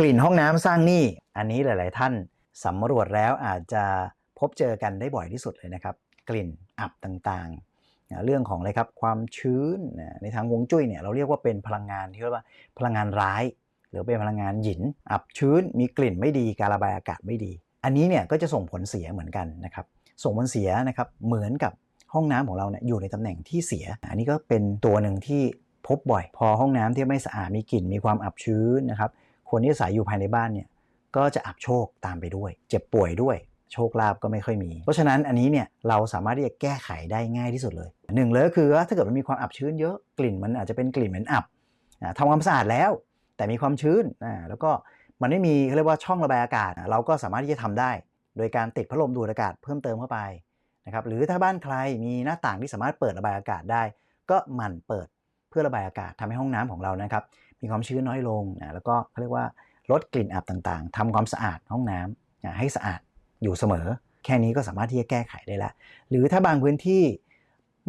กลิ่นห้องน้ำสร้างหนี้อันนี้หลาย ๆ ท่านสำรวจแล้วอาจจะพบเจอกันได้บ่อยที่สุดเลยนะครับ กลิ่นอับต่างๆ เรื่องของอะไรครับความชื้นในทางวงจุ้ยเนี่ยเราเรียกว่าเป็นพลังงานที่เรียกว่าพลังงานร้าย หรือเป็นพลังงานหยิน อับชื้น มีกลิ่นไม่ดีการระบายอากาศไม่ดี อันนี้เนี่ยก็จะส่งผลเสียเหมือนกันนะครับส่งผลเสียนะครับเหมือนกับห้องน้ำของเราเนี่ยอยู่ในตำแหน่งที่เสีย อันนี้ก็เป็นตัวหนึ่งที่พบบ่อย พอห้องน้ำที่ไม่สะอาดมีกลิ่นมีความอับชื้นนะครับ คนที่อาศัยอยู่ภายในบ้านเนี่ยก็จะอับโชคตามไปด้วย เจ็บป่วยด้วย โชคลาภก็ไม่ค่อยมี เพราะฉะนั้นอันนี้เนี่ยเราสามารถที่จะแก้ไขได้ง่ายที่สุดเลยหนึ่งเลยก็คือถ้าเกิดมันมีความอับชื้นเยอะกลิ่นมันอาจจะเป็นกลิ่นเหม็นอับอ่าทำความสะอาดแล้ว แต่มีความชื้นแล้วก็มันไม่มีเขาเรียกว่าช่องระบายอากาศ เราก็สามารถที่จะทำได้ โดยการติดพัดลมดูดอากาศเพิ่มเติมเข้าไปนะครับหรือถ้าบ้านใครมีหน้าต่างที่สามารถเปิดระบายอากาศได้ ก็หมั่นเปิด พื่อระบายอากาศทำให้ห้องน้ำของเรานะครับ มีความชื้นน้อยลงนะแล้วก็เขาเรียกว่าลดกลิ่นอับต่างๆทำความสะอาดห้องน้ำนะให้สะอาดอยู่เสมอ แค่นี้ก็สามารถที่จะแก้ไขได้ล้วหรือถ้าบางพื้นที่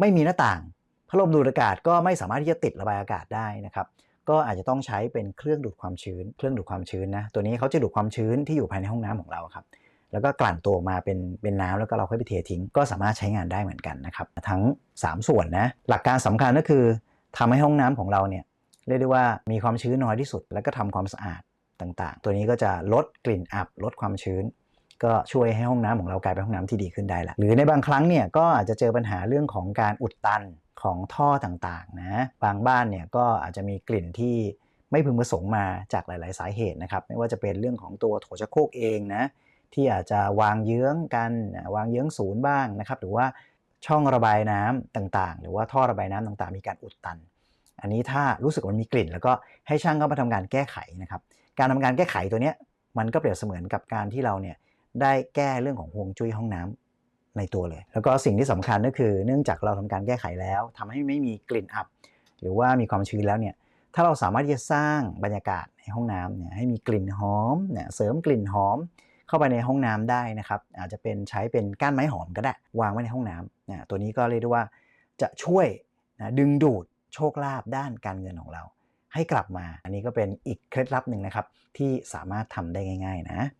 ไม่มีหน้าต่างพัดลมดูดอากาศก็ไม่สามารถที่จะติดระบายอากาศได้นะครับก็อาจจะต้องใช้เป็นเครื่องดูดความชื้น เครื่องดูดความชื้นนะตัวนี้เขาจะดูดความชื้นที่อยู่ภายในห้องน้ำของเราครับแล้วก็กลั่นตัวมาเป็นเป็นน้ำแล้วก็เราค่อยไปเททิ้ง ก็สามารถใช้งานได้เหมือนกันนะครับ ทั้ง 3 ส่วนนะหลักการสำคัญก็คือ ทำให้ห้องน้ำของเราเนี่ยเรียกได้ว่ามีความชื้นน้อยที่สุด แล้วก็ทำความสะอาดต่างๆ ตัวนี้ก็จะลดกลิ่นอับลดความชื้น ก็ช่วยให้ห้องน้ำของเรากลายเป็นห้องน้ำที่ดีขึ้นได้ละหรือในบางครั้งเนี่ยก็อาจจะเจอปัญหาเรื่องของการอุดตันของท่อต่างๆนะบางบ้านเนี่ยก็อาจจะมีกลิ่นที่ไม่พึงประสงค์มาจากหลาย ๆ สาเหตุนะครับ ไม่ว่าจะเป็นเรื่องของตัวโถชักโครกเองนะที่อาจจะวางเยื้องกันวางเยื้องศูนย์บ้างนะครับ หรือว่า ช่องระบายน้ำต่างๆ หรือว่าท่อระบายน้ำต่างๆ มีการอุดตัน อันนี้ถ้ารู้สึกมันมีกลิ่น แล้วก็ให้ช่างเข้ามาทำการแก้ไขนะครับ การทำการแก้ไขตัวเนี้ยมันก็เปรียบเสมือนกับการที่เราเนี่ยได้แก้เรื่องของห่วงจุ้ยห้องน้ำในตัวเลย แล้วก็สิ่งที่สำคัญก็คือ เนื่องจากเราทำการแก้ไขแล้วทำให้ไม่มีกลิ่นอับ หรือว่ามีความชื้นแล้วเนี่ยถ้าเราสามารถที่จะสร้างบรรยากาศในห้องน้ำเนี่ยให้มีกลิ่นหอมเนี่ยเสริมกลิ่นหอม เข้าไปในห้องน้ำได้นะครับ อาจจะเป็นใช้เป็นก้านไม้หอมก็ได้ วางไว้ในห้องน้ำนะตัวนี้ก็เรียกได้ว่าจะช่วยนะดึงดูดโชคลาภด้านการเงินของเรา ให้กลับมา อันนี้ก็เป็นอีกเคล็ดลับหนึ่งนะครับ ที่สามารถทำได้ง่าย ๆ นะ